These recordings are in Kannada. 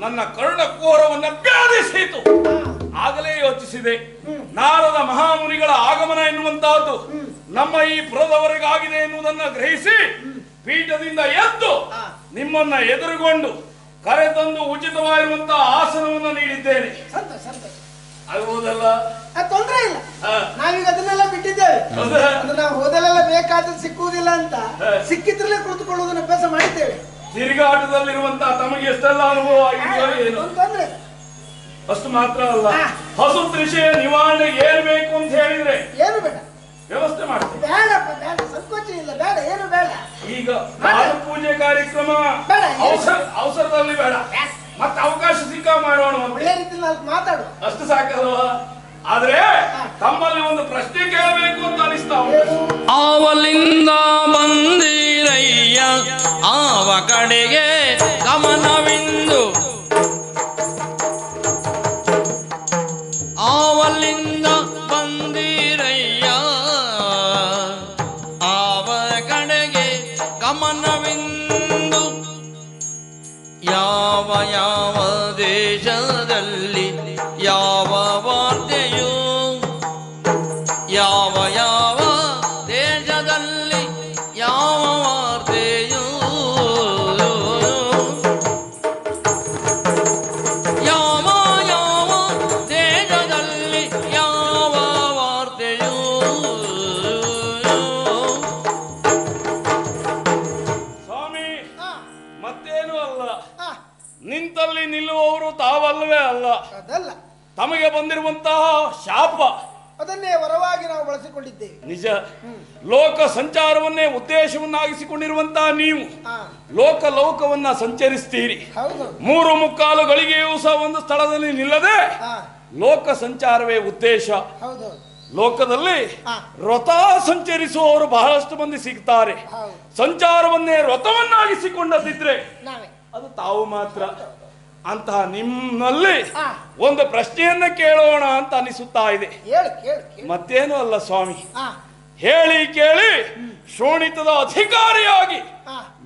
ನನ್ನ ಕರುಣ ಕೋರವನ್ನ ಬ್ಯಾಧಿಸಿತು. ಆಗಲೇ ಯೋಚಿಸಿದೆ. ನಾರದ ಮಹಾಮುನಿಗಳ ಆಗಮನ ಎನ್ನುವಂತಹದ್ದು ನಮ್ಮ ಈ ಪುರದವರೆಗಾಗಿದೆ ಎನ್ನುವುದನ್ನ ಗ್ರಹಿಸಿ ಪೀಠದಿಂದ ಎದ್ದು ನಿಮ್ಮನ್ನ ಎದುರುಗೊಂಡು ಕರೆತಂದು ಉಚಿತವಾಗಿರುವಂತಹ ಆಸನವನ್ನು ನೀಡಿದ್ದೇನೆ. ಸಂತ ಸಂತ ಆಗುವುದಲ್ಲ? ತೊಂದರೆ ಇಲ್ಲ. ನಾವೀಗ ಅದನ್ನೆಲ್ಲ ಬಿಟ್ಟಿದ್ದೇವೆ? ಅಂದ್ರೆ ನಾವು ಹೋದಲ್ಲೆಲ್ಲ ಬೇಕಾದ್ರೆ ಸಿಕ್ಕುವುದಿಲ್ಲ ಅಂತ. ಸಿಕ್ಕಿದ್ರಲ್ಲೇ ಕುಳಿತುಕೊಳ್ಳುವುದನ್ನು ಅಭ್ಯಾಸ ಮಾಡಿದ್ದೇವೆ. ತಿರುಗಾಟದಲ್ಲಿರುವಂತಹ ತಮಗೆ ಎಷ್ಟೆಲ್ಲ ಅನುಭವ ಆಗಿದೆಯೋ ಏನು. ಅಷ್ಟು ಮಾತ್ರ ಅಲ್ಲ. ಹಸು ತ್ರಿಷೆಯ ನಿವಾರಣೆ ಏನ್ ಬೇಕು ಅಂತ ಹೇಳಿದ್ರೆ ಏನು ಬೇಡ. ವ್ಯವಸ್ಥೆ ಮಾಡ್ತೀವಿ ಬೇಡಪ್ಪ ಬೇಡ ಸಂಕೋಚ ಇಲ್ಲ ಬೇಡ ಏನು ಬೇಡ. ಈಗ ಪೂಜೆ ಕಾರ್ಯಕ್ರಮ ಅವಸರದಲ್ಲಿ ಬೇಡ. ಮತ್ತೆ ಅವಕಾಶ ಸಿಕ್ಕ ಮಾಡೋಣ ಮಾತಾಡು. ಅಷ್ಟು ಸಾಕಲ್ವ? ಆದ್ರೆ ತಮ್ಮಲ್ಲಿ ಒಂದು ಪ್ರಶ್ನೆ ಕೇಳಬೇಕು ಅಂತ ಅನಿಸ್ತಾ ಉಂಟು. ಆವಲಿಂದ ಬಂದಿರಯ್ಯ. ಆವ ಕಡೆಗೆ ಗಮನವಿಂದು ಬಳಸಿಕೊಂಡಿದ್ದೇವೆ ನಿಜ. ಲೋಕ ಸಂಚಾರವನ್ನೇ ಉದ್ದೇಶವನ್ನಾಗಿಸಿಕೊಂಡಿರುವಂತಹ ನೀವು ಲೋಕ ಲೋಕವನ್ನ ಸಂಚರಿಸ್ತೀರಿ. ಮೂರು ಮುಕ್ಕಾಲು ಗಳಿಗೆಯೂ ಸಹ ಒಂದು ಸ್ಥಳದಲ್ಲಿ ನಿಲ್ಲದೆ ಲೋಕ ಸಂಚಾರವೇ ಉದ್ದೇಶ. ಲೋಕದಲ್ಲಿ ರಥ ವ್ರತ ಸಂಚರಿಸುವವರು ಬಹಳಷ್ಟು ಮಂದಿ ಸಿಗ್ತಾರೆ. ಸಂಚಾರವನ್ನೇ ವ್ರತವನ್ನಾಗಿಸಿಕೊಂಡದಿದ್ರೆ ನಾವೇ. ಅದು ತಾವು ಮಾತ್ರ. ಅಂತಹ ನಿಮ್ಮಲ್ಲಿ ಒಂದು ಪ್ರಶ್ನೆಯನ್ನ ಕೇಳೋಣ ಅಂತ ಅನಿಸುತ್ತಾ ಇದೆ. ಮತ್ತೇನು ಅಲ್ಲ ಸ್ವಾಮಿ? ಹೇಳಿ ಕೇಳಿ ಶೋಣಿತದ ಅಧಿಕಾರಿಯಾಗಿ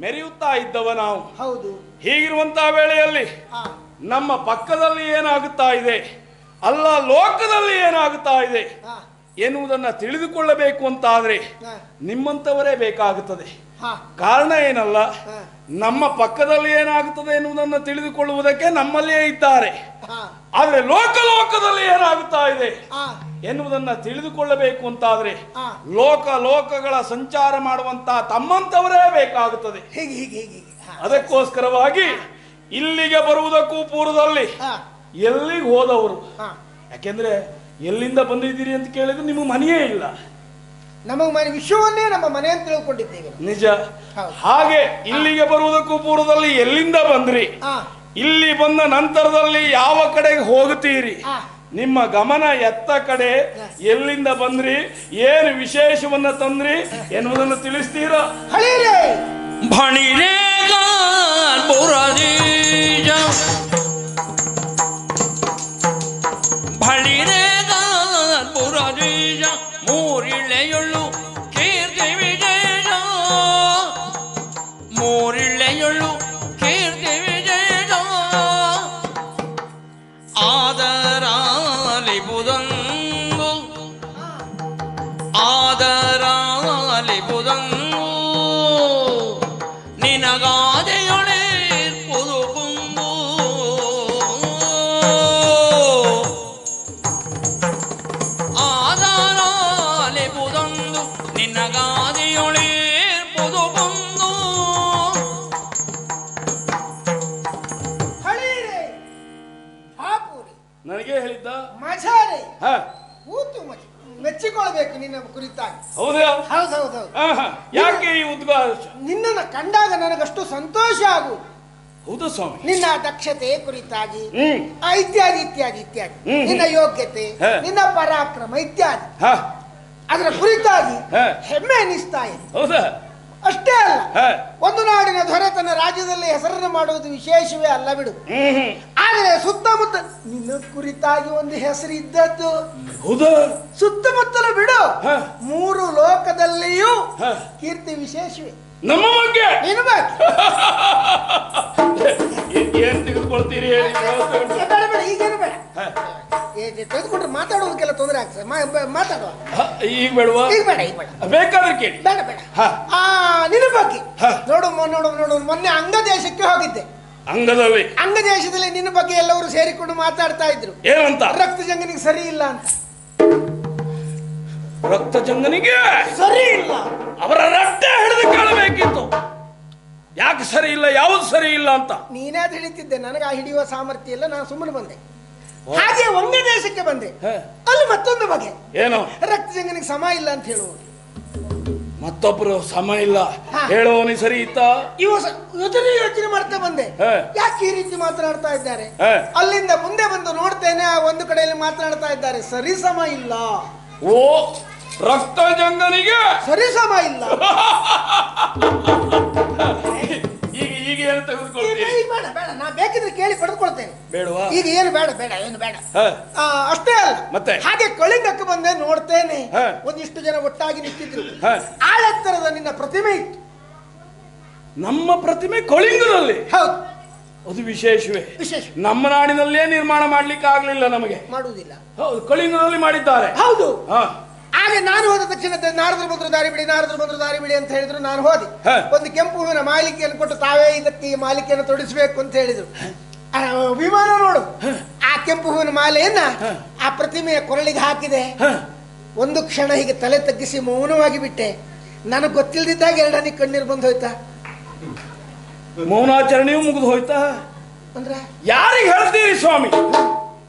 ಮೆರೆಯುತ್ತಾ ಇದ್ದವ ನಾವು. ಹೌದು. ಹೀಗಿರುವಂತಹ ವೇಳೆಯಲ್ಲಿ ನಮ್ಮ ಪಕ್ಕದಲ್ಲಿ ಏನಾಗುತ್ತಾ ಇದೆ? ಅಲ್ಲ ಲೋಕದಲ್ಲಿ ಏನಾಗುತ್ತಾ ಇದೆ? ಎನ್ನುವುದನ್ನು ತಿಳಿದುಕೊಳ್ಳಬೇಕು ಅಂತಾದ್ರೆ ಹಾ ನಿಮ್ಮಂಥವರೇ ಬೇಕಾಗುತ್ತದೆ. ಕಾರಣ ಏನಲ್ಲ? ನಮ್ಮ ಪಕ್ಕದಲ್ಲಿ ಏನಾಗುತ್ತದೆ ಎನ್ನುವುದನ್ನು ತಿಳಿದುಕೊಳ್ಳುವುದಕ್ಕೆ ನಮ್ಮಲ್ಲಿಯೇ ಇದ್ದಾರೆ. ಆದರೆ ಆದ್ರೆ ಲೋಕ ಲೋಕದಲ್ಲಿ ಏನಾಗುತ್ತಾ ಇದೆ? ಎನ್ನುವುದನ್ನು ತಿಳಿದುಕೊಳ್ಳಬೇಕು ಅಂತಾದ್ರೆ. ಲೋಕ ಲೋಕಗಳ ಸಂಚಾರ ಮಾಡುವಂತ ತಮ್ಮಂತವರೇ ಬೇಕಾಗುತ್ತದೆ. ಅದಕ್ಕೋಸ್ಕರವಾಗಿ ಇಲ್ಲಿಗೆ ಬರುವುದಕ್ಕೂ ಪೂರ್ವದಲ್ಲಿ ಎಲ್ಲಿಗೆ ಹೋದವರು? ಯಾಕೆಂದ್ರೆ ಎಲ್ಲಿಂದ ಬಂದಿದ್ದೀರಿ ಅಂತ ಕೇಳಿದ್ರೆ ನಿಮಗೆ ಮನೆಯೇ ಇಲ್ಲ. ನಮಗೆ ಮನೆ ವಿಶ್ವವನ್ನೇ ನಮ್ಮ ಮನೆ ಅಂತ ತಿಳ್ಕೊಂಡಿದ್ದೇವೆ. ನಿಜ. ಹಾಗೆ ಇಲ್ಲಿಗೆ ಬರುವುದಕ್ಕೂ ಪೂರ್ವದಲ್ಲಿ ಎಲ್ಲಿಂದ ಬಂದ್ರಿ? ಇಲ್ಲಿ ಬಂದ ನಂತರದಲ್ಲಿ ಯಾವ ಕಡೆಗೆ ಹೋಗುತ್ತೀರಿ? ನಿಮ್ಮ ಗಮನ ಎತ್ತ ಕಡೆ ಎಲ್ಲಿಂದ ಬಂದ್ರಿ? ಏನು ವಿಶೇಷವನ್ನ ತಂದ್ರಿ ಎನ್ನುವುದನ್ನು ತಿಳಿಸ್ತೀರಾ? ಹಳೀರೇ. ನಗಾ ಸಂತೋಷ ಆಗು. ಹೌದು ಸ್ವಾಮಿ. ನಿನ್ನ ದಕ್ಷತೆ ಕುರಿತಾಗಿ ಇತ್ಯಾದಿ ಇತ್ಯಾದಿ ಇತ್ಯಾದಿ. ನಿನ್ನ ಯೋಗ್ಯತೆ. ನಿನ್ನ ಪರಾಕ್ರಮ ಇತ್ಯಾದಿ. ಅದರ ಕುರಿತಾಗಿ. ಹೆಮ್ಮೆ ಅನಿಸ್ತಾ ಇದೆ. ಹೌದಾ? ಅಷ್ಟೇ ಅಲ್ಲ ಒಂದು ನಾಡಿನ ದೊರೆ ತನ್ನ ರಾಜ್ಯದಲ್ಲಿ ಹೆಸರನ್ನು ಮಾಡುವುದು ವಿಶೇಷವೇ ಅಲ್ಲ ಬಿಡು. ಆದರೆ ಸುತ್ತಮುತ್ತ ನಿನ್ನ ಕುರಿತಾಗಿ ಒಂದು ಹೆಸರು ಇದ್ದದ್ದು ಹೌದು. ಸುತ್ತಮುತ್ತಲು ಬಿಡು. ಮೂರು ಲೋಕದಲ್ಲಿಯೂ ಕೀರ್ತಿ ವಿಶೇಷವೇ. ನಮ್ಮ ಬಗ್ಗೆ? ಏನು. ಏನ್ ತೆಗೆದುಕೊಳ್ತೀರಿ ಹೇಳಿ? ಬೇಡ ಬೇಡ ಈಗೇನು ತೆಗೆದುಕೊಂಡ್ರೆ ಮಾತಾಡೋದಕ್ಕೆಲ್ಲ ತೊಂದರೆ ಆಗ್ತದೆ. ಮಾತಾಡುವ. ಈಗ ಬೇಡವಾ? ಈಗ ಬೇಡ ಈಗ ಬೇಡ. ಬೇಕಾದ್ರೆ ಕೇಳಿ. ಬೇಡ ಬೇಡ. ಆ ನಿನ್ನ ಬಗ್ಗೆ. ನೋಡು ನೋಡು ನೋಡು ಮೊನ್ನೆ ಅಂಗ ದೇಶಕ್ಕೆ ಹೋಗಿದ್ದೆ. ಅಂಗದಲ್ಲಿ ಅಂಗ ದೇಶದಲ್ಲಿ ನಿನ್ನ ಬಗ್ಗೆ ಎಲ್ಲರೂ ಸೇರಿಕೊಂಡು ಮಾತಾಡ್ತಾ ಇದ್ರು. ಏನಂತ? ರಕ್ತ ಜಂಗನಿಗೆ ಸರಿ ಇಲ್ಲ ಅಂತ. ರಕ್ತ ಚಂದನಿಗೆ ಸರಿ ಇಲ್ಲ. ಅವರ ರಕ್ತ ಹಿಡಿದು ಕೇಳಬೇಕಿತ್ತು ಯಾಕೆ ಸರಿ ಇಲ್ಲ ಯಾವ್ದು ಸರಿ ಇಲ್ಲ ಅಂತ? ನೀನೇ ಹಿಡಿತಿದ್ದೆ. ನನಗೆ ಆ ಹಿಡಿಯುವ ಸಾಮರ್ಥ್ಯ ಇಲ್ಲ ನಾನು ಸುಮ್ಮನೆ ಬಂದೆ. ಹಾಗೆ ಒಂದೇ ದೇಶಕ್ಕೆ ಬಂದೆ. ಅಲ್ಲಿ ಮತ್ತೊಂದು ಬಗೆ. ಏನು? ರಕ್ತ ಜಂಗನಿಗೆ ಸಮ ಇಲ್ಲ ಅಂತ ಹೇಳುವುದು. ಮತ್ತೊಬ್ರು ಸಮ ಇಲ್ಲ. ಹೇಳೋನಿ ಸರಿ ಇತ್ತ? ಇವ ಯೋಚನೆ ಯೋಚನೆ ಮಾಡ್ತಾ ಬಂದೆ. ಯಾಕೆ ಈ ರೀತಿ ಮಾತನಾಡ್ತಾ ಇದ್ದಾರೆ? ಅಲ್ಲಿಂದ ಮುಂದೆ ಬಂದು ನೋಡ್ತೇನೆ ಆ ಒಂದು ಕಡೆಯಲ್ಲಿ ಮಾತನಾಡ್ತಾ ಇದ್ದಾರೆ. ಸರಿ ಸಮ ಇಲ್ಲ. ಓ ರಕ್ತ ಜಂಗನಿಗೆ ಸರಿ ಸಮ ಇಲ್ಲ. ಈಗ ಈಗ ಏನು ತೆಗೆದುಕೊಳ್ತೀರಿ? ಬೇಡ ಬೇಡ. ನಾ ಬೇಕಿದ್ರೆ ಕೇಳಿ ಪಡೆದುಕೊಳ್ತೇನೆ. ಬೇಡವಾ? ಈಗ ಏನು ಬೇಡ ಬೇಡ ಏನು ಬೇಡ. ಹ. ಆ, ಅಷ್ಟೇ ಅಲ್ಲ. ಮತ್ತೆ? ಹಾಗೆ ಕಳಿಂಗಕ್ಕೆ ಬಂದೆ ನೋಡ್ತೇನೆ. ಹ. ಒಂದಿಷ್ಟು ಜನ ಒಟ್ಟಾಗಿ ನಿಂತಿದ್ರು. ಹ. ಆಳೆತ್ತರದ ನಿನ್ನ ಪ್ರತಿಮೆ ಇತ್ತು. ನಮ್ಮ ಪ್ರತಿಮೆ ಕೊಳಿಂಗದಲ್ಲಿ. ಹೌದು. ಅದು ವಿಶೇಷವೇ. ವಿಶೇಷ ನಮ್ಮ ನಾಡಿನಲ್ಲೇ ನಿರ್ಮಾಣ ಮಾಡ್ಲಿಕ್ಕೆ ಆಗ್ಲಿಲ್ಲ ನಮಗೆ. ಮಾಡುವುದಿಲ್ಲ. ಹೌದು ಕಳಿಂಗದಲ್ಲಿ ಮಾಡಿದ್ದಾರೆ. ಹೌದು. ಆಗ ಹಾಗೆ ನಾನು ಹೋದ ತಕ್ಷಣ ನಾರದ್ರ ಬಂದ್ರು ದಾರಿ ಬಿಡಿ ನಾರದ್ರ ಬಂದ್ರು ದಾರಿ ಬಿಡಿ ಅಂತ ಹೇಳಿದ್ರು ನಾನು ಹೋದೆ. ಒಂದು ಕೆಂಪು ಹೂವಿನ ಮಾಲಿಕೆಯನ್ನು ಕೊಟ್ಟು ತಾವೇ ಇದಕ್ಕೆ ಈ ಮಾಲಿಕೆಯನ್ನು ತೊಡಿಸಬೇಕು ಅಂತ ಹೇಳಿದ್ರು. ವಿಮಾನ ನೋಡು. ಆ ಕೆಂಪು ಹೂವಿನ ಮಾಲೆಯನ್ನ ಆ ಪ್ರತಿಮೆಯ ಕೊರಳಿಗೆ ಹಾಕಿದೆ. ಒಂದು ಕ್ಷಣ ಹೀಗೆ ತಲೆ ತಗ್ಗಿಸಿ ಮೌನವಾಗಿ ಬಿಟ್ಟೆ. ನನಗೆ ಗೊತ್ತಿಲ್ದಿದ್ದಾಗ ಎರಡನೇ ಕಣ್ಣೀರು ಬಂದು ಹೋಯ್ತಾ ಮೌನಾಚರಣೆಯೂ ಮುಗಿದು ಹೋಯ್ತಾ? ಅಂದ್ರೆ? ಯಾರಿಗೆ ಹೇಳ್ತೀರಿ ಸ್ವಾಮಿ?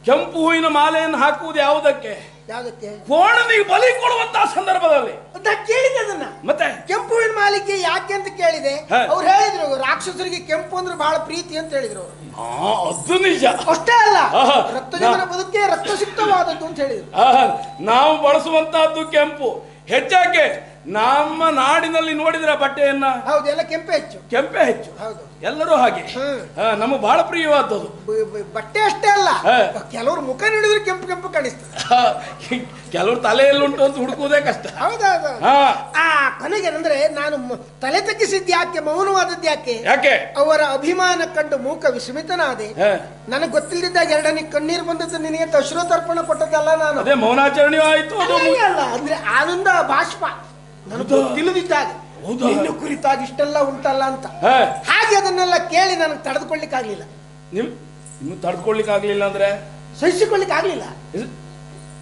ಕೆಂಪು ಹೂವಿನ ಮಾಲೆಯನ್ನು ಹಾಕುವುದು ಯಾವುದಕ್ಕೆ? ಯಾವ್ದಕ್ಕೆ? ಕೋಣನಿಗೆ ಬಲಿ ಕೊಡುವಂತಹ ಸಂದರ್ಭದಲ್ಲಿ. ಕೇಳಿದೆ ಅದನ್ನ. ಮತ್ತೆ? ಕೆಂಪು ಹೂವಿನ ಮಾಲಿಕೆ ಯಾಕೆ ಅಂತ ಕೇಳಿದೆ. ಅವ್ರು ಹೇಳಿದ್ರು ರಾಕ್ಷಸರಿಗೆ ಕೆಂಪು ಅಂದ್ರೆ ಬಹಳ ಪ್ರೀತಿ ಅಂತ ಹೇಳಿದ್ರು. ಅದು ನಿಜ. ಅಷ್ಟೇ ಅಲ್ಲ ರಕ್ತ ಜನರ ಬದುಕೆ ರಕ್ತಸಿಕ್ತವಾದದ್ದು ಅಂತ ಹೇಳಿದ್ರು. ನಾವು ಬಳಸುವಂತಹದ್ದು ಕೆಂಪು. ಹೆಚ್ಚಾಕೆ ನಮ್ಮ ನಾಡಿನಲ್ಲಿ ನೋಡಿದ್ರೆ ಬಟ್ಟೆಯನ್ನ ಹೌದು ಎಲ್ಲ ಕೆಂಪೆ ಹೆಚ್ಚು. ಕೆಂಪೆ ಹೆಚ್ಚು. ಹೌದು. ಎಲ್ಲರೂ ಹಾಗೆ. ನಮ್ಮ ಬಹಳ ಪ್ರಿಯವಾದದ್ದು. ಬಟ್ಟೆ ಅಷ್ಟೇ ಅಲ್ಲ. ಕೆಲವರು ಮುಖ ನೋಡಿದ್ರೆ ಕೆಂಪು ಕೆಂಪು ಕಾಣಿಸ್ತದೆ ಕೆಲವರು ತಲೆಯಲ್ಲಿ ಉಂಟು ಅಂತ ಹುಡುಕುವುದೇ ಕಷ್ಟ. ಹೌದೌದು. ಆ ಕೊನೆಗೆ ಅಂದ್ರೆ ನಾನು ತಲೆ ತಗ್ಗಿಸಿದ್ದು ಯಾಕೆ ಮೌನವಾದದ್ದು ಯಾಕೆ? ಯಾಕೆ? ಅವರ ಅಭಿಮಾನ ಕಂಡು ಮೂಕ ವಿಸ್ಮಿತನಾದೆ. ನನಗೆ ಗೊತ್ತಿಲ್ಲದಿದ್ದಾಗ ಎರಡನೇ ಕಣ್ಣೀರು ಬಂದದ್ದು ನಿನಗೆ ತರ್ಪಣ ಕೊಟ್ಟದ್ದಲ್ಲ ನಾನು. ಅದೇ ಮೌನಾಚರಣೆಯೂ ಆಯ್ತು ಅಲ್ಲ ಅಂದ್ರೆ ಆನಂದ ಬಾಷ್ಪ. ನನಗೆ? ನಿನ್ನ ಕುರಿತಾಗಿ ಇಷ್ಟೆಲ್ಲ ಉಂಟಲ್ಲ ಅಂತ. ಹಾಗೆ ಅದನ್ನೆಲ್ಲ ಕೇಳಿ ನನಗೆ ತಡೆದುಕೊಳ್ಳಿಕ್ ಆಗ್ಲಿಲ್ಲ ನಿಮ್ ಇನ್ನು ತಡ್ಕೊಳ್ಲಿಕ್ಕೆ ಆಗ್ಲಿಲ್ಲ ಅಂದ್ರೆ? ಸಹಿಸಿಕೊಳ್ಳಿಕ್ ಆಗ್ಲಿಲ್ಲ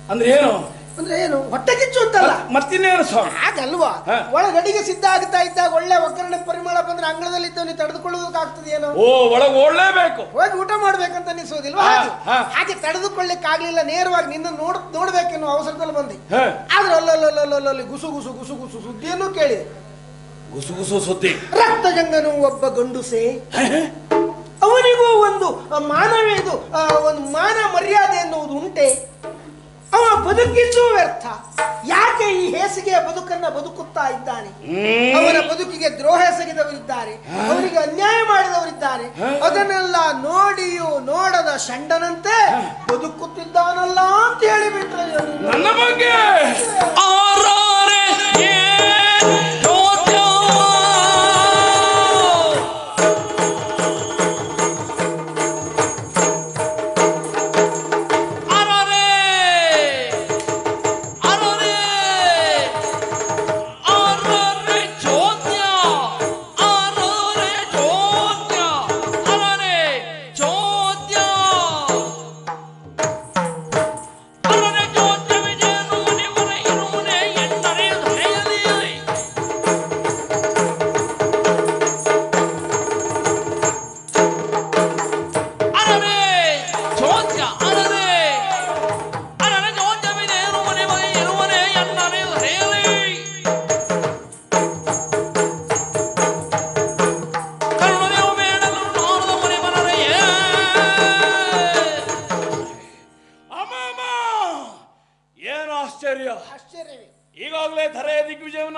ಅಂದ್ರೆ ಏನು? ಅಂದ್ರೆ ಏನು ಹೊಟ್ಟೆ ಕಿಚ್ಚು ಅಂತಲ್ಲ? ಮತ್- ಮತ್ತಿನ್ನೇನು ಸ್ವಾಮಿ? ಹಾಗಲ್ವಾ. ಒಳಗಡಿಗೆ ಸಿದ್ಧ ಆಗ್ತಾ ಇದ್ದಾಗ ಒಳ್ಳೆ ಒಗ್ಗರಣೆ ಪರಿಮಳ ಬಂದ್ರೆ ಅಂಗಳದಲ್ಲಿ ಇದ್ದವನಿ ತಡೆದುಕೊಳ್ಳೋದಕ್ಕಾಗ್ತದೆ ಏನೋ? ಓ ಒಳಗೆ ಓಡ್ಲೇಬೇಕು. ಹೋಗಿ ಊಟ ಮಾಡ್ಬೇಕಂತ ಅನಿಸೋದಿಲ್ವಾ ಹಾಗೆ. ತಡೆದುಕೊಳ್ಳಿಕ್ ಆಗ್ಲಿಲ್ಲ ನೇರವಾಗಿ ನಿನ್ನ ನೋಡ್ ನೋಡ್ಬೇಕೆನ್ನೋ ಅವಸರದಲ್ಲಿ ಬಂದಿ. ಆದ್ರೆ ಅಲ್ಲಲ್ಲಿ ಗುಸು ಗುಸು ಗುಸು ಗುಸು ಸುದ್ದಿಯನ್ನು ಕೇಳಿ. ಗುಸು ಗುಸು ಸುದ್ದಿ. ರಕ್ತ ಜಂಗನು ಒಬ್ಬ ಗಂಡುಸೆ. ಅವನಿಗೂ ಒಂದು ಮಾನವೇ ಇದು ಒಂದು ಮಾನ ಮರ್ಯಾದೆ ಎನ್ನುವುದು ಉಂಟೆ. ಅವ ಬದುಕಿದ್ದು ವ್ಯರ್ಥ. ಯಾಕೆ ಈ ಹೇಸಿಗೆಯ ಬದುಕನ್ನ ಬದುಕುತ್ತಾ ಇದ್ದಾನೆ? ಅವರ ಅವನ ಬದುಕಿಗೆ ದ್ರೋಹ ಎಸಗಿದವರಿದ್ದಾರೆ. ಅವರಿಗೆ ಅನ್ಯಾಯ ಮಾಡಿದವರಿದ್ದಾರೆ. ಅದನ್ನೆಲ್ಲ ನೋಡಿಯೂ ನೋಡದ ಶಂಡನಂತೆ ಬದುಕುತ್ತಿದ್ದಾನಲ್ಲ ಅಂತ ಹೇಳಿಬಿಟ್ರೆ ನನ್ನ ಬಗ್ಗೆ.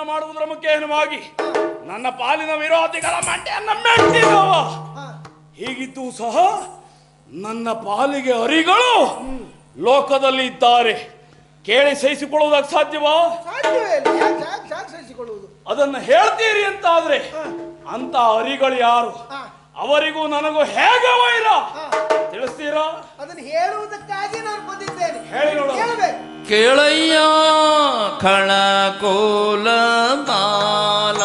ದಿಗ್ವಿಜಯವನ್ನು ಮಾಡುವುದರ ಮುಖೇನವಾಗಿ ನನ್ನ ಪಾಲಿನ ವಿರೋಧಿಗಳ ಮಂಡೆಯನ್ನು ಮೆಟ್ಟಿದವ. ಹೀಗಿದ್ದು ಸಹ ನನ್ನ ಪಾಲಿಗೆ ಅರಿಗಳು ಲೋಕದಲ್ಲಿ ಇದ್ದಾರೆ ಕೇಳಿ ಸಹಿಸಿಕೊಳ್ಳುವುದಕ್ಕೆ ಸಾಧ್ಯವಾ? ಅದನ್ನು ಹೇಳ್ತೀರಿ ಅಂತಾದ್ರೆ ಅಂತ ಅರಿಗಳು ಯಾರು. ಅವರಿಗೂ ನನಗೂ ಹೇಗೆ ವೈರ. ತಿಳಿಸ್ತೀರಾ ಅದನ್ನು ಹೇಳುವುದಕ್ಕಾಗಿ ನಾನು ಬಂದಿದ್ದೇನೆ. ಹೇಳಿ ನೋಡು. ಕೇಳಬೇಕು. ಕೇಳಯ್ಯ ಕಳಕೋಲ ಬಾಲ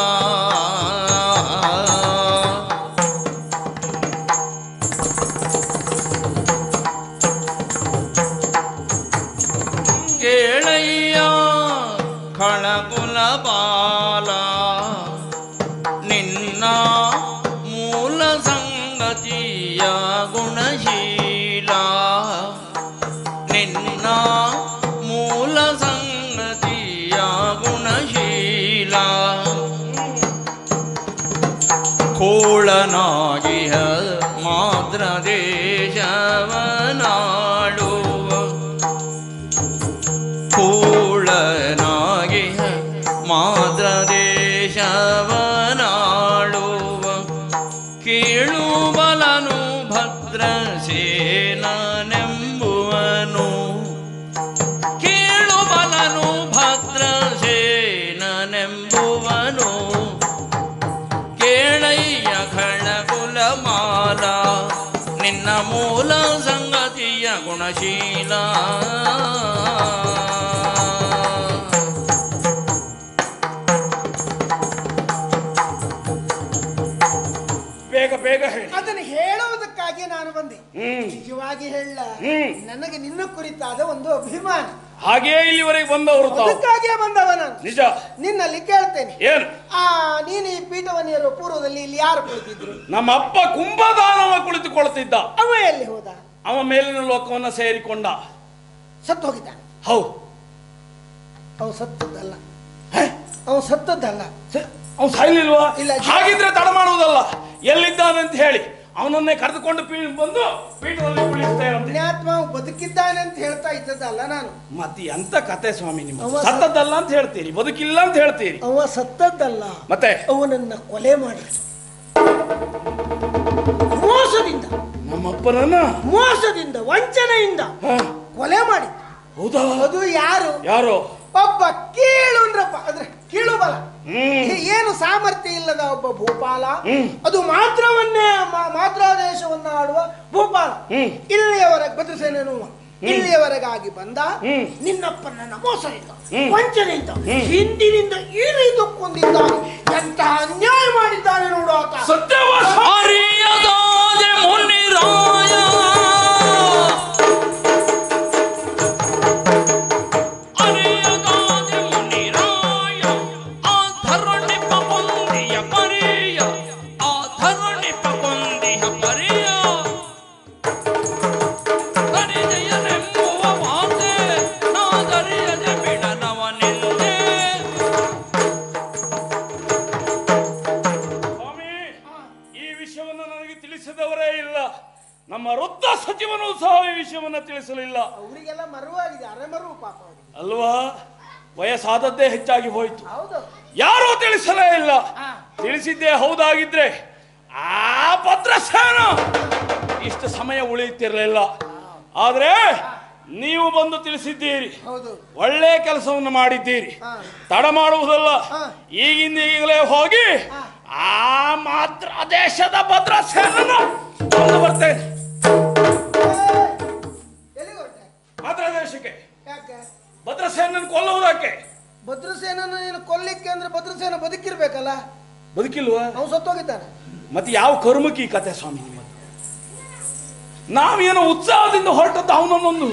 ಗುಣಶೀಲ ಬೇಗ ಬೇಗ ಹೇಳಿ. ಅದನ್ನು ಹೇಳುವುದಕ್ಕಾಗಿ ನಾನು ಬಂದೆ. ಹ್ಮ್. ನಿಜವಾಗಿ ಹೇಳ ಹ್ಮ್. ನನಗೆ ನಿನ್ನ ಕುರಿತಾದ ಒಂದು ಅಭಿಮಾನ. ಹಾಗೆಯೇ ಇಲ್ಲಿವರೆಗೆ ಬಂದವರು ತಾವು. ಅದಕ್ಕಾಗಿಯೇ ಬಂದವ ನಾನು. ನಿಜ. ನಿನ್ನಲ್ಲಿ ಕೇಳ್ತೇನೆ. ಏನು? ಆ ನೀನು ಈ ಪೀಠವನ್ನು ಏರುವ ಪೂರ್ವದಲ್ಲಿ ಇಲ್ಲಿ ಯಾರು ಕುಳಿತಿದ್ರು? ನಮ್ಮ ಅಪ್ಪ ಕುಂಭದಾನವ ಕುಳಿತುಕೊಳ್ತಿದ್ದ. ಅವ ಎಲ್ಲಿ ಹೋದ? ಅವ ಮೇಲಿನ ಲೋಕವನ್ನ ಸೇರಿಕೊಂಡ. ಸತ್ತು ಹೋಗಿದ್ದಾನೆ ಹೌದು. ಅವ ಸತ್ತದ್ದಲ್ಲ. ಅವ ಸತ್ತದ್ದಲ್ಲ. ಅವನು ಸಾಯ್ಲಿಲ್ವಾ? ಇಲ್ಲ. ಹಾಗಿದ್ರೆ ತಡ ಮಾಡುವುದಲ್ಲ. ಎಲ್ಲಿದ್ದಾನಂತ ಹೇಳಿ. ಅವನನ್ನೇ ಕರೆದುಕೊಂಡು ಬಂದು ಪೀಠದಲ್ಲಿ ಪುಣ್ಯಾತ್ಮ ಬದುಕಿದ್ದಾನೆ ಅಂತ ಹೇಳ್ತಾ ಇದ್ದದಲ್ಲ ನಾನು. ಮತ್ತೆ ಎಂತ ಕತೆ ಸ್ವಾಮಿ ನಿಮ್ಮ ಸತ್ತದ್ದಲ್ಲ ಅಂತ ಹೇಳ್ತೀರಿ. ಬದುಕಿಲ್ಲ ಅಂತ ಹೇಳ್ತೀರಿ. ಅವ ಸತ್ತದ್ದಲ್ಲ. ಮತ್ತೆ? ಅವನನ್ನ ಕೊಲೆ ಮಾಡಿ ನಮ್ಮಪ್ಪನನ್ನ ಮೋಸದಿಂದ ವಂಚನೆಯಿಂದ ಕೊಲೆ ಮಾಡಿ ಹೌದಾ? ಅದು ಯಾರು? ಯಾರು? ಒಬ್ಬ ಕೀಳು ಅಂದ್ರಪ್ಪ ಅಂದ್ರೆ ಕೀಳು ಬಲ. ಏನು ಸಾಮರ್ಥ್ಯ ಇಲ್ಲದ ಒಬ್ಬ ಭೂಪಾಲ ಅದು ಮಾತ್ರವನ್ನೇ ಮಾತ್ರಾದೇಶವನ್ನ ಆಡುವ ಭೂಪಾಲ. ಇಲ್ಲಿಯವರೆಗೆ ಭದ್ರಸೇನನು ಇಲ್ಲಿಯವರೆಗಾಗಿ ಬಂದ ಹ್ಮ್. ನಿನ್ನಪ್ಪನನ್ನ ಮೋಸದಿಂದ. ವಂಚನೆಯಿಂದ ಹಿಂದಿನಿಂದ ಈರಿದು ಕೊಂದಿದ್ದಾನೆ ಎಂತಹ ಹೆಚ್ಚಾಗಿ ಹೋಯಿತು. ಯಾರೂ ತಿಳಿಸಲೇ ಇಲ್ಲ. ತಿಳಿಸಿದ್ದೇ ಹೌದಾಗಿದ್ರೆ ಆ ಭದ್ರಸೇನ ಇಷ್ಟು ಸಮಯ ಉಳಿಯುತ್ತಿರಲಿಲ್ಲ. ಆದ್ರೆ ನೀವು ಬಂದು ತಿಳಿಸಿದ್ದೀರಿ. ಒಳ್ಳೆ ಕೆಲಸವನ್ನು ಮಾಡಿದ್ದೀರಿ. ತಡ ಮಾಡುವುದಲ್ಲ. ಈಗಿಂದ ಈಗಲೇ ಹೋಗಿ ಆ ಮಾತ್ರ ದೇಶದ ಭದ್ರಸೇನ ಸೇನನ್ನು ಬರ್ತೇನೆ. ಭದ್ರಸೇನನ ನೀನು ಕೊಲ್ಲಿಕ್ಕೆ ಅಂದ್ರೆ ಭದ್ರಸೇನ ಬದುಕಿರ್ಬೇಕಲ್ಲ? ಬದುಕಿಲ್ವಾ? ಅವನು ಸತ್ತೋಗಿದ್ದಾನೆ. ಮತ್ತೆ ಯಾವ ಕರ್ಮಕ್ಕೆ ಈ ಕತೆ ಸ್ವಾಮಿ ನಾವು ನಾವೇನೋ ಉತ್ಸಾಹದಿಂದ ಹೊರಟದ್ದು ಅವನನ್ನೊಂದು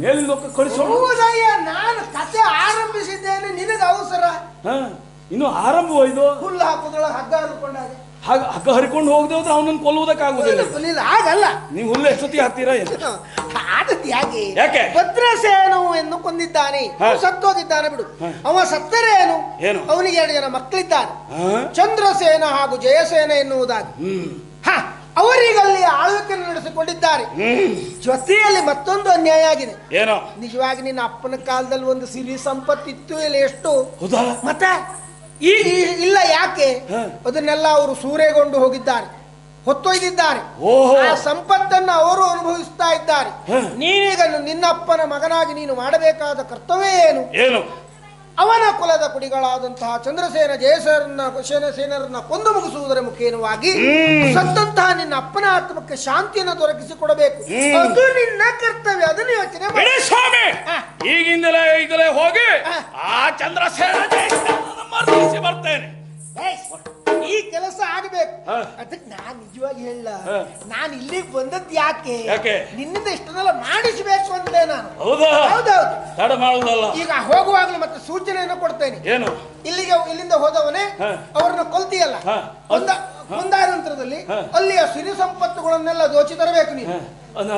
ಮೇಲಿನ ಲೋಕ ಕಳಿಸೋಣ ನಾನು ಕತೆ ಆರಂಭಿಸಿದ್ದೇನೆ ನಿನಗೆ ಅವಸರ? ಹ, ಇನ್ನು ಆರಂಭವಾಯ್ತು ಹುಲ್ಲು ಹಾಕೋದ್ರೊಳಗೆ ಹಗ್ಗ ಹರ್ಕೊಂಡಾಗ ಹಾಗ ಹಗ್ಗ ಹರಿಕೊಂಡು ಹೋಗದೆ ಹೋದ್ರೆ ಅವನನ್ನು ಕೊಲ್ಲುವುದಕ್ಕಾಗುದಿಲ್ಲ ಆಗಲ್ಲ ಹಾಗಲ್ಲ. ನೀವು ಹುಲ್ಲು ಎಷ್ಟು ಹಾಕ್ತೀರಾ ಏನು? ಆದದ್ದು ಯಾಕೆ ಯಾಕೆ? ಭದ್ರಸೇನು ಎಂದು ಕೊಂದಿದ್ದಾನೆ. ಸತ್ತೋಗಿದ್ದಾನೆ ಬಿಡು. ಅವ ಸತ್ತರೇನು? ಏನು? ಅವನಿಗೆ ಎರಡು ಜನ ಮಕ್ಕಳಿದ್ದಾರೆ? ಚಂದ್ರಸೇನ ಹಾಗೂ ಜಯಸೇನ ಎನ್ನುವುದಾಗಿ. ಅವರಿಗಲ್ಲಿ ಆಳ್ವಿಕೆಯನ್ನು ನಡೆಸಿಕೊಂಡಿದ್ದಾರೆ. ಜೊತೆಯಲ್ಲಿ ಮತ್ತೊಂದು ಅನ್ಯಾಯ ಆಗಿದೆ. ಏನೋ? ನಿಜವಾಗಿ ನಿನ್ನ ಅಪ್ಪನ ಕಾಲದಲ್ಲಿ ಒಂದು ಸಿರಿ ಸಂಪತ್ತಿತ್ತು ಇಲ್ಲ ಎಷ್ಟು? ಮತ್ತೆ? ಈ- ಇಲ್ಲ ಯಾಕೆ? ಅದನ್ನೆಲ್ಲ ಅವರು ಸೂರೆಗೊಂಡು ಹೋಗಿದ್ದಾರೆ. ಹೊತ್ತೊಯ್ದಿದ್ದಾರೆ. ಆ ಸಂಪತ್ತನ್ನು ಅವರು ಅನುಭವಿಸ್ತಾ ಇದ್ದಾರೆ. ನೀನೀಗ ನಿನ್ನಪ್ಪನ ಮಗನಾಗಿ ನೀನು ಮಾಡಬೇಕಾದ ಕರ್ತವ್ಯ ಏನು? ಏನು? ಅವನ ಕುಲದ ಕುಡಿಗಳಾದಂತಹ ಚಂದ್ರಸೇನ ಜಯಸೇನರನ್ನ ಸೇನಸೇನರನ್ನ ಕೊಂದು ಮುಗಿಸುವುದರ ಮುಖೇನವಾಗಿ. ಸತ್ತಂತಹ ನಿನ್ನ ಅಪ್ಪನ ಆತ್ಮಕ್ಕೆ ಶಾಂತಿಯನ್ನು ದೊರಕಿಸಿಕೊಡಬೇಕು. ಅದು ನಿನ್ನ ಕರ್ತವ್ಯ ಅದನ್ನು ಯೋಚನೆ ಸ್ವಾಮಿ. ಈಗಿಂದಲೇ ಈಗಲೇ ಹೋಗಿ. ಆ ಚಂದ್ರಸೇನ ಮರ್ದಿಸಿ ಬರ್ತೇನೆ. ಈ ಕೆಲಸ ಆಗಬೇಕು. ಅದಕ್ಕೆ ನಾನ್ ನಿಜವಾಗಿ ಹೇಳ. ನಾನು ಇಲ್ಲಿಗೆ ಬಂದದ್ದು ಯಾಕೆ? ನಿನ್ನಿಂದ ಇಷ್ಟನ್ನೆಲ್ಲ ಮಾಡಿಸಬೇಕು ಅಂತೇ ನಾನು. ಹೌದಾ? ಹೌದೌದು. ತಡ ಈಗ ಹೋಗುವಾಗಲೂ ಮತ್ತೆ ಸೂಚನೆಯನ್ನು ಕೊಡ್ತೇನೆ. ಏನು? ಇಲ್ಲಿಗೆ ಇಲ್ಲಿಂದ ಹೋದವನೇ. ಅವ್ರನ್ನ ಕೊಲ್ತಿಯಲ್ಲ? ಒಂದ ಮುಂದಾದ ಕೊಂದಾದ ನಂತರದಲ್ಲಿ ಅಲ್ಲಿಯ ಸಿರಿ ಸಂಪತ್ತುಗಳನ್ನೆಲ್ಲ ದೋಚಿ ತರಬೇಕು ನೀನು.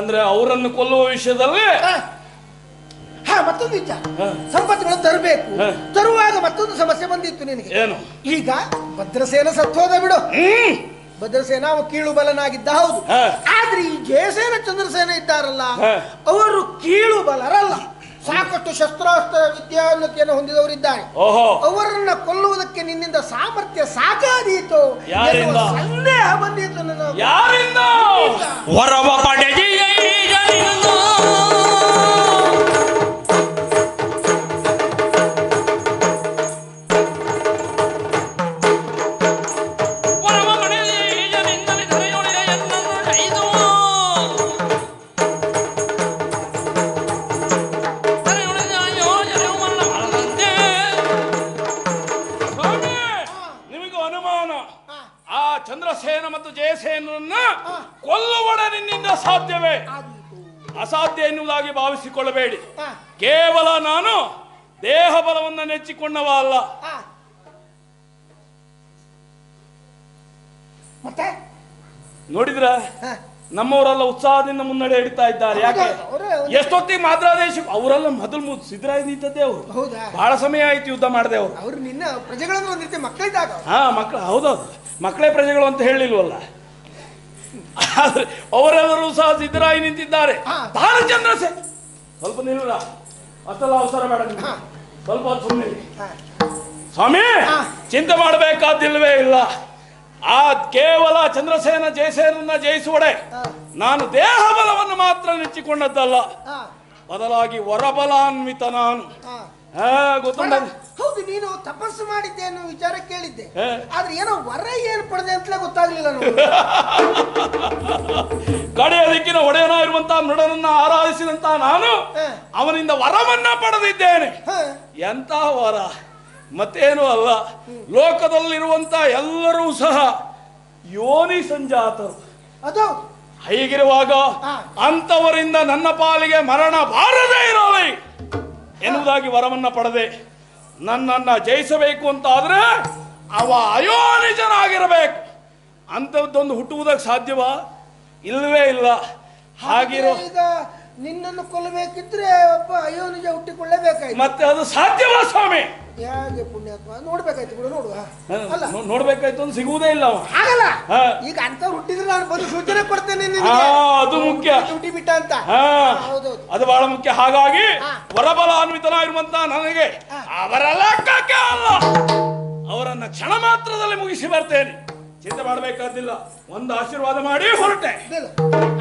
ಅಂದ್ರೆ ಅವರನ್ನು ಕೊಲ್ಲುವ ವಿಷಯದಲ್ಲಿ ಹ. ಮತ್ತೊಂದು ವಿಚಾರ. ಸಂಪತ್ತುಗಳನ್ನು ತರಬೇಕು. ತರುವಾಗ ಮತ್ತೊಂದು ಸಮಸ್ಯೆ ಬಂದಿತ್ತು ನಿನಗೆ. ಏನು? ಈಗ ಭದ್ರಸೇನ ಸತ್ವದ ಬಿಡು. ಭದ್ರಸೇನ ಅವ ಕೀಳು ಬಲನಾಗಿದ್ದ ಹೌದು. ಆದ್ರೆ ಈ ಜಯಸೇನ ಚಂದ್ರಸೇನ ಇದ್ದಾರಲ್ಲ ಅವರು ಕೀಳು ಬಲರಲ್ಲ. ಸಾಕಷ್ಟು ಶಸ್ತ್ರಾಸ್ತ್ರ ವಿದ್ಯಾನ್ನತೆಯನ್ನು ಹೊಂದಿದವರಿದ್ದಾರೆ. ಇದ್ದಾರೆ ಅವರನ್ನ ಕೊಲ್ಲುವುದಕ್ಕೆ ನಿನ್ನಿಂದ ಸಾಮರ್ಥ್ಯ ಸಾಕಾದೀತು. ಸಂದೇಹ ಬಂದಿತ್ತು ನಿನ್ನ ಅಸಾಧ್ಯ ಭಾವಿಸಿಕೊಳ್ಳಬೇಡಿ. ಕೇವಲ ನಾನು ದೇಹ ಬಲವನ್ನು ನೆಚ್ಚಿಕೊಂಡವ ಅಲ್ಲ. ಮತ್ತೆ? ನೋಡಿದ್ರ. ನಮ್ಮವರೆಲ್ಲ ಉತ್ಸಾಹದಿಂದ ಮುನ್ನಡೆ ಹಿಡಿತಾ ಇದ್ದಾರೆ. ಯಾಕೆ? ಹೌದು, ಮಾತ್ರ ದೇಶ ಎಷ್ಟೊತ್ತಿಗೆ ಮಾದ್ರಾದೇಶ ಅವರೆಲ್ಲ ಮೊದಲು ಮುದ್ದು ಸಿದ್ದರಾಯ ನಿಂತದ್ದೇ ಅವರು. ಹೌದಾ? ಬಹಳ ಸಮಯ ಆಯ್ತು ಯುದ್ಧ ಮಾಡಿದೆ ಅವರು. ಅವ್ರು ನಿನ್ನ ಒಂದ್ ರೀತಿ ಮಕ್ಕಳಿದ್ದಾಗ. ಹಾ ಮಕ್ಕಳು ಹೌದೌದು. ಮಕ್ಕಳೇ ಪ್ರಜೆಗಳು ಅಂತ ಹೇಳಿಲ್ವಲ್ಲ? ಆದ್ರೆ ಅವರೆಲ್ಲರೂ ಸಹ ಸಿದ್ದರಾಗಿ ನಿಂತಿದ್ದಾರೆ. ಬಾಲಚಂದ್ರ ಸೇ ಸ್ವಲ್ಪ ನಿಲ್ಲ ಅಷ್ಟೆಲ್ಲ ಅವಸರ ಬೇಡ ಸ್ವಲ್ಪ ಸುಮ್ಮನೆ. ಸ್ವಾಮಿ ಚಿಂತೆ ಮಾಡಬೇಕಾದಿಲ್ವೇ ಇಲ್ಲ. ಆ ಕೇವಲ ಚಂದ್ರಸೇನ ಜಯಸೇನನ್ನ ಜಯಿಸುವಡೆ ನಾನು ದೇಹ ಬಲವನ್ನು ಮಾತ್ರ ನೆಚ್ಚಿಕೊಂಡದ್ದಲ್ಲ. ಬದಲಾಗಿ ವರಬಲಾನ್ವಿತ ನಾನು. ಹೌದು ನೀನು ತಪಸ್ಸು ಮಾಡಿದ್ದೆ ಅನ್ನೋ ವಿಚಾರ ಕೇಳಿದ್ದೆ. ಆದ್ರೆ ಏನೋ ವರ ಪಡೆದೆ ಅಂತಲೇ ಗೊತ್ತಾಗ್ಲಿಲ್ಲ ನೋಡಿ ಕಡೆಯ ದಿಕ್ಕಿನ ಒಡೆಯನ ಇರುವಂತಹ ಮೃಡನನ್ನ ಆರಾಧಿಸಿದಂತ ನಾನು ಅವನಿಂದ ವರವನ್ನ ಪಡೆದಿದ್ದೇನೆ. ಎಂತ ಎಂತಹ ವರ? ಮತ್ತೇನು ಅಲ್ಲ. ಲೋಕದಲ್ಲಿರುವಂತ ಎಲ್ಲರೂ ಸಹ ಯೋನಿ ಸಂಜಾತರು. ಅದು? ಹೀಗಿರುವಾಗ. ಅಂತವರಿಂದ ನನ್ನ ಪಾಲಿಗೆ ಮರಣ ಬಾರದೇ ಇರಲಿ ಎನ್ನುವುದಾಗಿ ವರವನ್ನ ಪಡೆದೆ. ನನ್ನನ್ನ ಜಯಿಸಬೇಕು ಅಂತ ಆದ್ರೆ ಅವ ಅಯೋನಿಜನಾಗಿರಬೇಕು. ಅಂಥದ್ದೊಂದು ಹುಟ್ಟುವುದಕ್ಕೆ ಸಾಧ್ಯವಾ? ಇಲ್ಲವೇ ಇಲ್ಲ. ಹಾಗಿರೋ ಈಗ ನಿನ್ನನ್ನು ಕೊಲ್ಲಬೇಕಿದ್ರೆ ಒಬ್ಬ ಅಯ್ಯೋ ನಿಜ ಹುಟ್ಟಿಕೊಳ್ಳೇಬೇಕಾಯ್ತು. ಮತ್ತೆ ಅದು ಸಾಧ್ಯವಾ ಸ್ವಾಮಿ? ಹೇಗೆ ಪುಣ್ಯಾತ್ಮ? ನೋಡ್ಬೇಕಾಯ್ತು ಬಿಡು ನೋಡುವ. ಅಲ್ಲ. ನೋ- ನೋಡ್ಬೇಕಾಯ್ತು ಅಂತ ಸಿಗುವುದೇ ಇಲ್ಲ ಅವ. ಆಗಲ್ಲ ಹಾ. ಈಗ ಅಂತ ಹುಟ್ಟಿದ್ರೆ ನಾನು ಬಂದು ಸೂಚನೆ ಕೊಡ್ತೇನೆ ಹಾ ನಿನಗೆ ಅದು ಮುಖ್ಯ. ಹುಟ್ಟಿ ಬಿಟ್ಟ ಅಂತ. ಹಾ. ಹೌದೌದು. ಅದು ಬಹಳ ಮುಖ್ಯ. ಹಾಗಾಗಿ ಹಾ. ಇರುವಂತ ನನಗೆ. ಅವರ ಲೆಕ್ಕಕ್ಕೆ ಅಲ್ಲ. ಅವರನ್ನ ಕ್ಷಣ ಮಾತ್ರದಲ್ಲಿ ಮುಗಿಸಿ ಬರ್ತೇನೆ. ಚಿಂತೆ ಮಾಡಬೇಕಾದಿಲ್ಲ ಒಂದು ಆಶೀರ್ವಾದ ಮಾಡಿ ಹೊರಟೆ.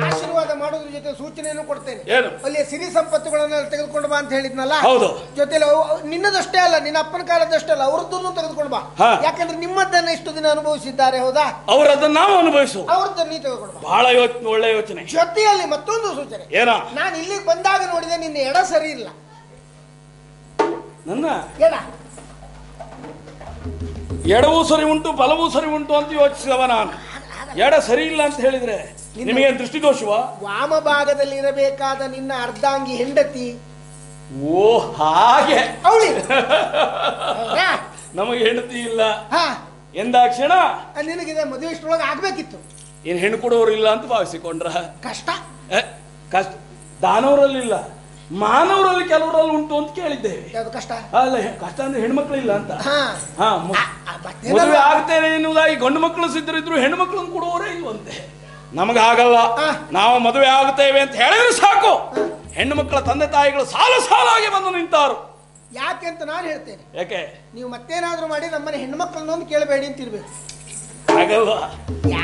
ಆಶೀರ್ವಾದ ಮಾಡೋದ್ರ ಜೊತೆ ಸೂಚನೆಯನ್ನು ಕೊಡ್ತೇನೆ. ಏನು? ಅಲ್ಲಿ ಸಿರಿ ಸಂಪತ್ತುಗಳನ್ನ ತೆಗೆದುಕೊಂಡು ಬಾ ಅಂತ ಹೇಳಿದ್ನಲ್ಲ? ಹೌದು. ಜೊತೆಲಿ ನಿನ್ನದಷ್ಟೇ ಅಲ್ಲ ನಿನ್ನ ಅಪ್ಪನ ಕಾಲದಷ್ಟೇ ಅಲ್ಲ ಅವ್ರದ್ದನ್ನು ತೆಗೆದುಕೊಂಡು ಬಾ. ಯಾಕಂದ್ರೆ ನಿಮ್ಮದನ್ನ ಇಷ್ಟು ದಿನ ಅನುಭವಿಸಿದ್ದಾರೆ ಹೌದಾ? ಅವರದನ್ನ ನಾವು ಅನುಭವಿಸು ಅವ್ರದ್ದನ್ನು ನೀ ತೆಗೆದುಕೊಂಡು ಬಾ. ಬಹಳ ಯೋಚನೆ ಒಳ್ಳೆ ಯೋಚನೆ. ಜೊತೆಯಲ್ಲಿ ಮತ್ತೊಂದು ಸೂಚನೆ. ಏನ? ನಾನು ಇಲ್ಲಿಗೆ ಬಂದಾಗ ನೋಡಿದೆ ನಿನ್ನ ಎಡ ಸರಿ ಇಲ್ಲ. ನನ್ನ? ಎಡ ಎಡವೂ ಸರಿ ಉಂಟು ಬಲವೂ ಸರಿ ಉಂಟು ಅಂತ ಯೋಚಿಸಿದವ ನಾನು. ಎಡ ಸರಿ ಇಲ್ಲ ಅಂತ ಹೇಳಿದ್ರೆ ನಿಮಗೆ ದೃಷ್ಟಿದೋಷವ? ವಾಮ ಭಾಗದಲ್ಲಿ ಇರಬೇಕಾದ ನಿನ್ನ ಅರ್ಧಾಂಗಿ ಹೆಂಡತಿ? ಓ ಹಾಗೆ. ಅವಳಿ. ನಮಗೆ ಹೆಂಡತಿ ಇಲ್ಲ. ಹಾ. ಎಂದಾಕ್ಷಣ? ನಿನಗಿದೆ ಮದುವೆ ಇಷ್ಟೊಳಗೆ ಆಗ್ಬೇಕಿತ್ತು. ಏನ್ ಹೆಣ್ಣು ಕೊಡೋರು ಇಲ್ಲ ಅಂತ ಭಾವಿಸಿಕೊಂಡ್ರ? ಕಷ್ಟ. ಕಷ್ಟ. ದಾನವರಲ್ಲಿಲ್ಲ ಮಾನವರಲ್ಲಿ ಕೆಲವರಲ್ಲಿ ಉಂಟು ಅಂತ ಕೇಳಿದ್ದೇವೆ. ಯಾವ್ದು ಕಷ್ಟ? ಅಲ್ಲ ಕಷ್ಟ ಅಂದ್ರೆ ಹೆಣ್ಮಕ್ಳು ಇಲ್ಲ ಅಂತ. ಹಾ? ಮದುವೆ ಆಗ್ತೇನೆ ಎನ್ನುವುದಾಗಿ ಗಂಡು ಮಕ್ಕಳು ಸಿದ್ಧರಿದ್ರು ಹೆಣ್ಣು ಮಕ್ಕಳನ್ನು ಕೊಡುವವರೇ ಇಲ್ವಂತೆ. ನಮಗೆ ಆಗಲ್ಲ. ನಾವು ಮದುವೆ ಆಗುತ್ತೇವೆ ಅಂತ ಹೇಳಿದ್ರೆ ಸಾಕು. ಹೆಣ್ಣು ಮಕ್ಕಳ ತಂದೆ ತಾಯಿಗಳು ಸಾಲ ಸಾಲಾಗಿ ಬಂದು ನಿಂತಾರು. ಯಾಕೆ ಅಂತ ನಾನು ಹೇಳ್ತೇನೆ. ಯಾಕೆ? ನೀವು ಮತ್ತೇನಾದ್ರೂ ಮಾಡಿ ನಮ್ಮನೆ ಹೆಣ್ಮಕ್ಳನ್ನೊಂದು ಕೇಳಬೇಡಿ ಅಂತ ಇರ್ಬೇಕು. ಹಾಗಲ್ಲ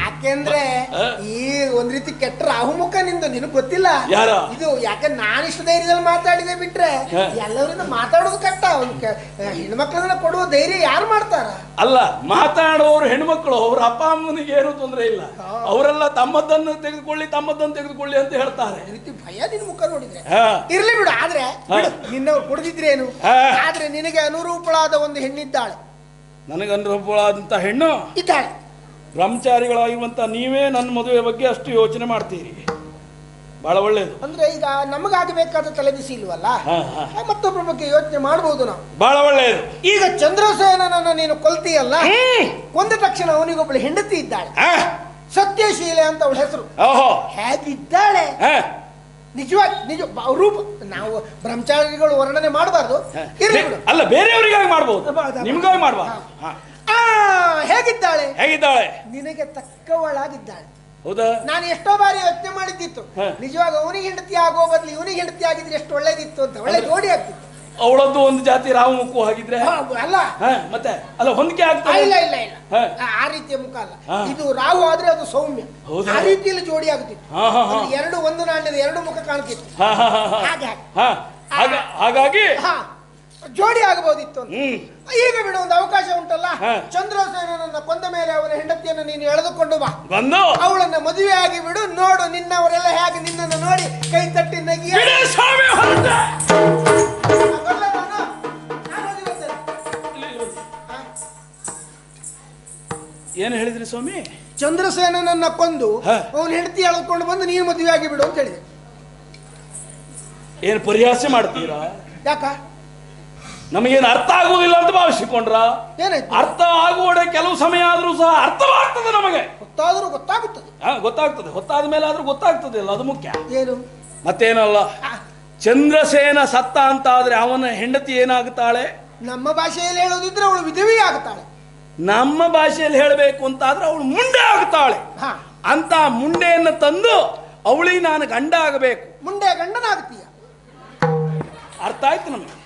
ಯಾಕೆಂದ್ರೆ ಈ ಒಂದ್ ರೀತಿ ಕೆಟ್ಟ ರಾಹುಮುಖ ನಿಂದು ನಿನಗ್ ಗೊತ್ತಿಲ್ಲ? ಯಾರ? ಇದು ಯಾಕೆ ನಾನು ಇಷ್ಟು ಧೈರ್ಯದಲ್ಲಿ ಮಾತಾಡಿದೆ ಬಿಟ್ರೆ. ಎಲ್ಲರಿಂದ ಮಾತಾಡೋದು ಕಟ್ಟ ಕೆ- ಹೆಣ್ಮಕ್ಳನ್ನ ಕೊಡುವ ಧೈರ್ಯ ಯಾರು ಮಾಡ್ತಾರ? ಅಲ್ಲ ಮಾತಾಡೋರು ಹೆಣ್ಮಕ್ಳು ಅವ್ರ ಅಪ್ಪ ಅಮ್ಮನಿಗೆ ಏನು ತೊಂದರೆ ಇಲ್ಲ. ಅವರೆಲ್ಲ ತಮ್ಮದನ್ನು ತೆಗೆದುಕೊಳ್ಳಿ ತಮ್ಮದನ್ನು ತೆಗೆದುಕೊಳ್ಳಿ ಅಂತ ಹೇಳ್ತಾರೆ. ರೀತಿ ಭಯ ನಿನ್ ಮುಖ ನೋಡಿದ್ರೆ. ಇರ್ಲಿ ಬಿಡು ಆದ್ರೆ ನಿನ್ನವ್ರು ಕೊಡದಿದ್ರೇನು? ಹಾ. ಆದ್ರೆ ನಿನಗೆ ಅನುರೂಪಳಾದ ಒಂದು ಹೆಣ್ಣಿದ್ದಾಳೆ. ನನಗನುಭವವಾದಂತ ಹೆಣ್ಣು? ಇದ್ದಾಳೆ. ಬ್ರಹ್ಮಚಾರಿಗಳಾಗಿರುವಂತ ನೀವೇ ನನ್ನ ಮದುವೆ ಬಗ್ಗೆ ಅಷ್ಟು ಯೋಚನೆ ಮಾಡ್ತೀರಿ. ಬಹಳ ಒಳ್ಳೇದು. ಅಂದ್ರೆ ಈಗ ನಮಗಾಗಬೇಕಾದ ತಲೆಬಿಸಿ ಇಲ್ವಲ್ಲ. ಮತ್ತೊಬ್ಬರ ಬಗ್ಗೆ ಯೋಚನೆ ಮಾಡಬಹುದು ನಾವು. ಬಹಳ ಒಳ್ಳೆಯದು ಈಗ ಚಂದ್ರಸೇನನನ್ನ ನೀನು ಕೊಲ್ತೀಯಲ್ಲ? ಕೊಂದ ತಕ್ಷಣ ಅವನಿಗೊಬ್ಬಳು ಹೆಂಡತಿ ಇದ್ದಾಳೆ. ಸತ್ಯಶೀಲೆ ಅಂತ ಅವಳ ಹೆಸರು. ಓಹೋ. ಹೇಗಿದ್ದಾಳೆ? ನಿಜವಾಗಿ ನಿಜ ರೂಪ ನಾವು ಬ್ರಹ್ಮಚಾರಿಗಳು ವರ್ಣನೆ ಮಾಡಬಾರ್ದು. ಅಲ್ಲ ಬೇರೆಯವರಿಗಾಗಿ ಮಾಡಬಹುದು ಹೌದಾ? ನಿಮ್ಗಾಗಿ ಮಾಡಬಾರ್ದು. ಹೇಗಿದ್ದಾಳೆ? ಹೇಗಿದ್ದಾಳೆ? ನಿನಗೆ ತಕ್ಕವಳಾಗಿದ್ದಾಳೆ. ಹೌದಾ? ನಾನು ಎಷ್ಟೋ ಬಾರಿ ಯೋಚನೆ ಮಾಡಿದ್ದಿತ್ತು. ನಿಜವಾಗ ಅವನಿಗೆ ಹೆಂಡತಿ ಆಗೋ ಬದಲು ಇವನಿಗೆ ಹೆಂಡತಿ ಆಗಿದ್ರೆ ಎಷ್ಟು ಒಳ್ಳೇದಿತ್ತು ಅಂತ. ಒಳ್ಳೆ ಜೋಡಿ ಆಗ್ತಿತ್ತು. ಅವಳದ್ದು ಒಂದು ಜಾತಿ ರಾವು ಮುಖ ಹಾಗಿದ್ರೆ ಅಲ್ಲ. ಮತ್ತೆ? ಅಲ್ಲ ಹೊಂದಿಕೆ ಆಗ್ತಾ ಆಗ್ತದೆ ಇಲ್ಲ ಇಲ್ಲ ಇಲ್ಲ. ಆ, ರೀತಿಯ ಮುಖ ಅಲ್ಲ. ಇದು ರಾಹು ಆದ್ರೆ ಅದು ಸೌಮ್ಯ. ಹೌದಾ? ಆ ರೀತಿಯಲ್ಲಿ ಜೋಡಿ ಆಗುತ್ತಿತ್ತು ಎರಡು ಒಂದು ನಾಣ್ಯದ ಎರಡು ಮುಖ ಕಾಣ್ತಿತ್ತು. ಹಾಗಾಗಿ ಜೋಡಿ ಆಗಬಹುದಿತ್ತು ಅಂತ. ಈಗ ಬಿಡು ಒಂದು ಅವಕಾಶ ಉಂಟಲ್ಲ? ಚಂದ್ರಸೇನನ್ನ ಕೊಂದ ಮೇಲೆ ಅವನ ಹೆಂಡತಿಯನ್ನು ನೀನು ಎಳೆದುಕೊಂಡು ಬಾ. ಬಂದು. ಅವಳನ್ನ ಮದುವೆ ಆಗಿ ಬಿಡು ನೋಡು ನಿನ್ನವರೆಲ್ಲ ಹೇಗೆ ನಿನ್ನನ್ನು ನೋಡಿ ಕೈ ತಟ್ಟಿ. ಹಾ. ಏನು ಹೇಳಿದ್ರಿ ಸ್ವಾಮಿ? ಚಂದ್ರಸೇನನ್ನ ಕೊಂದು ಅವನು ಅವನ ಹೆಂಡತಿ ಎಳೆದುಕೊಂಡು ಬಂದು ನೀನು ಮದುವೆ ಆಗಿ ಬಿಡು ಅಂತ ಹೇಳಿದೆ. ಏನು ಪರಿಹಾಸ ಮಾಡ್ತೀರಾ? ಯಾಕ? ನಮಗೇನು ಅರ್ಥ ಆಗುವುದಿಲ್ಲ ಅಂತ ಭಾವಿಸಿಕೊಂಡ್ರ? ಏನಾಯ್ತು? ಅರ್ಥ ಆಗುವಡೆ ಕೆಲವು ಸಮಯ ಆದ್ರೂ ಸಹ ಅರ್ಥವಾಗ್ತದೆ ನಮಗೆ. ಗೊತ್ತಾದರೂ ಗೊತ್ತಾಗುತ್ತದೆ. ಹಾ, ಗೊತ್ತಾಗ್ತದೆ. ಹೊತ್ತಾದ ಮೇಲೆ ಆದ್ರೂ ಗೊತ್ತಾಗ್ತದೆ ಅಲ್ಲ ಅದು ಮುಖ್ಯ. ಏನು? ಮತ್ತೇನಲ್ಲ? ಚಂದ್ರಸೇನ ಸತ್ತ ಅಂತ ಆದ್ರೆ ಅವನ ಹೆಂಡತಿ ಏನಾಗುತ್ತಾಳೆ? ನಮ್ಮ ಭಾಷೆಯಲ್ಲಿ ಹೇಳೋದಿದ್ರೆ ಅವಳು ವಿಧವಿ ಆಗ್ತಾಳೆ ನಮ್ಮ ಭಾಷೆಯಲ್ಲಿ ಹೇಳಬೇಕು ಅಂತ ಆದ್ರೆ ಅವಳು ಮುಂಡೆ ಆಗುತ್ತಾಳೆ. ಹಾ. ಅಂತ ಮುಂಡೆಯನ್ನು ತಂದು ಅವಳಿಗೆ ನಾನು ಗಂಡ ಆಗಬೇಕು. ಮುಂಡೆ ಗಂಡನಾಗ್ತೀಯ ಅರ್ಥ ಆಯ್ತು ನಮಗೆ.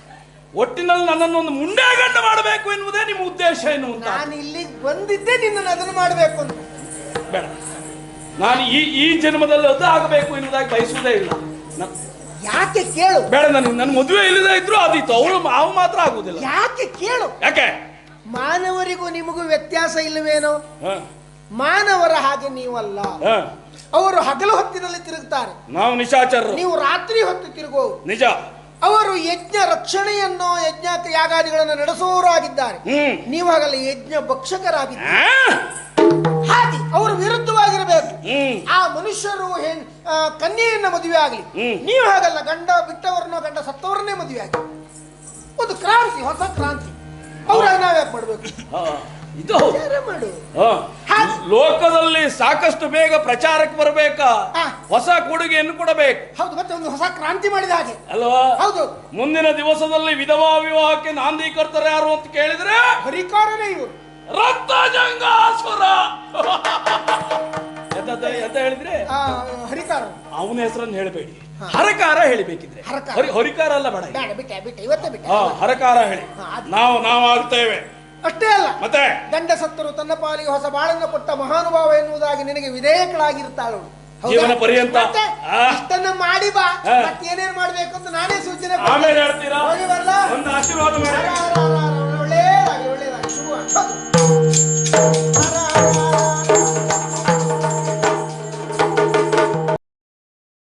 ಒಟ್ಟಿನಲ್ಲಿ ನನ್ನನ್ನು ಒಂದು ಮುಂಡೆಗಂಡ ಮಾಡಬೇಕು ಎನ್ನುವುದೇ ನಿಮ್ಮ ಉದ್ದೇಶ ಏನು ಅಂತ ನಾನು ಇಲ್ಲಿಗೆ ಬಂದಿದ್ದೆ ನಿನ್ನನ್ನು ಅದನ್ನು ಮಾಡಬೇಕು ಅಂತ. ಬೇಡ. ನಾನು ಈ ಈ ಜನ್ಮದಲ್ಲಿ ಅದು ಆಗಬೇಕು ಎನ್ನುವುದಾಗಿ ಬಯಸುವುದೇ ಇಲ್ಲ. ನ- ಯಾಕೆ ಕೇಳು? ಬೇಡ ನನಗೆ ನನ್ನ ಮದುವೆ ಇಲ್ಲದೆ ಇದ್ರು ಆದೀತು ಅವಳು ಅವು ಮಾತ್ರ ಆಗುವುದಿಲ್ಲ. ಯಾಕೆ ಕೇಳು? ಯಾಕೆ? ಮಾನವರಿಗೂ ನಿಮಗೂ ವ್ಯತ್ಯಾಸ ಇಲ್ಲವೇನೋ? ಹ, ಮಾನವರ ಹಾಗೆ ನೀವಲ್ಲ. ಹ. ಅವರು ಹಗಲು ಹೊತ್ತಿನಲ್ಲಿ ತಿರುಗುತ್ತಾರೆ ನಾವು ನಿಶಾಚರರು. ನೀವು ರಾತ್ರಿ ಹೊತ್ತು ತಿರುಗೋ. ನಿಜ. ಅವರು ಯಜ್ಞ ರಕ್ಷಣೆಯನ್ನು ಯಜ್ಞ ಯಾಗಾದಿಗಳನ್ನು ನಡೆಸುವವರಾಗಿದ್ದಾರೆ ನೀವು ಹಾಗಲ್ಲ ಯಜ್ಞ ಭಕ್ಷಕರಾಗಿದ್ದಾರೆ? ಹಾಗೆ ಅವರು ವಿರುದ್ಧವಾಗಿರಬೇಕು. ಆ ಮನುಷ್ಯರು ಕನ್ಯೆಯನ್ನ ಮದುವೆ ಆಗಲಿ. ನೀವು ಹಾಗಲ್ಲ ಗಂಡ ಬಿಟ್ಟವರನ್ನ ಗಂಡ ಸತ್ತವರನ್ನೇ ಮದುವೆ ಆಗಲಿ. ಒಂದು ಕ್ರಾಂತಿ ಹೊಸ ಕ್ರಾಂತಿ. ಅವ್ರಾಗ ನಾವ್ಯಾಕೆ ಮಾಡ್ಬೇಕು? ಇದು. ಮಾಡು. ಲೋಕದಲ್ಲಿ ಸಾಕಷ್ಟು ಬೇಗ ಪ್ರಚಾರಕ್ಕೆ ಬರಬೇಕಾ. ಹೊಸ ಕೊಡುಗೆಯನ್ನು ಕೊಡಬೇಕು. ಹೌದು ಮತ್ತೆ ಒಂದು ಹೊಸ ಕ್ರಾಂತಿ ಮಾಡಿದ ಹಾಗೆ. ಅಲ್ವಾ? ಹೌದು. ಮುಂದಿನ ದಿವಸದಲ್ಲಿ ವಿಧವಾ ವಿವಾಹಕ್ಕೆ ನಾಂದೀಕರ್ತಾರೆ ಯಾರು ಅಂತ ಕೇಳಿದ್ರೆ? ಹರಿಕಾರನೇ ಇವರು. ರಕ್ತಜಂಗಾಸುರ ಎಂತ ಎಂತ ಹೇಳಿದ್ರೆ? ಹರಿಕಾರ. ಅವನ ಹೆಸರನ್ನು ಹೇಳಬೇಡಿ. ಹರಕಾರ ಹೇಳಬೇಕಿದ್ರೆ. ಹರಕಾರ. ಹರಿ- ಹರಿಕಾರ ಅಲ್ಲ ಬೇಡ. ಇವತ್ತೇ ಬಿಟ್ಟೆ. ಹರಕಾರ ಹೇಳಿ. ನಾವು ನಾವು ಆಗ್ತೇವೆ ಅಷ್ಟೇ ಅಲ್ಲ. ಮತ್ತೆ? ಗಂಡ ಸತ್ತರು ತನ್ನ ಪಾಲಿಗೆ ಹೊಸ ಬಾಳನ್ನು ಕೊಟ್ಟ ಮಹಾನುಭಾವ ಎನ್ನುವುದಾಗಿ ನಿನಗೆ ವಿಧೇಯಕಳಾಗಿರುತ್ತಾಳು. ಜೀವನ ಪರ್ಯಂತ? ಅಷ್ಟನ್ನ ಮಾಡಿ ಬಾ. ಏನೇನ್ ಮಾಡ್ಬೇಕು ಅಂತ ನಾನೇ ಸೂಚನೆ ಆಮೇಲೆ ಹೋಗಿ ಒಳ್ಳೇದಾಗಿ ಒಳ್ಳೇದಾಗಿ